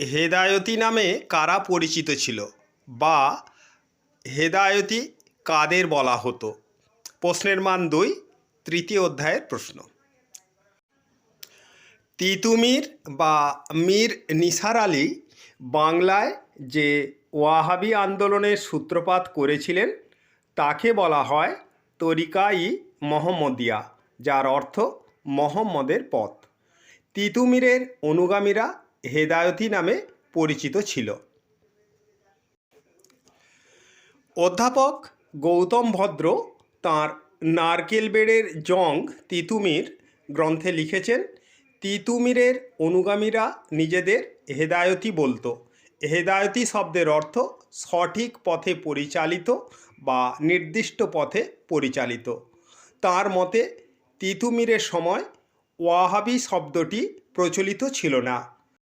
হেদায়তি নামে কারা পরিচিত ছিল বা হেদায়তি কাদের বলা হতো? প্রশ্নের মান দুই, তৃতীয় অধ্যায়ের প্রশ্ন। তিতুমির বা মীর নিসার আলী বাংলায় যে ওয়াহাবি আন্দোলনের সূত্রপাত করেছিলেন, তাকে বলা হয় তরিকাই মহম্মদিয়া, যার অর্থ মহম্মদের পথ। তিতুমিরের অনুগামীরা হেদায়তি নামে পরিচিত ছিল। অধ্যাপক গৌতম ভদ্র তাঁর নারকেল বেড়ের জং তিতুমির গ্রন্থে লিখেছেন, তিতুমিরের অনুগামীরা নিজেদের হেদায়তি বলতো। হেদায়তি শব্দের অর্থ সঠিক পথে পরিচালিত বা নির্দিষ্ট পথে পরিচালিত। তার মতে তিতুমিরের সময় ওয়াহাবি শব্দটি প্রচলিত ছিল না।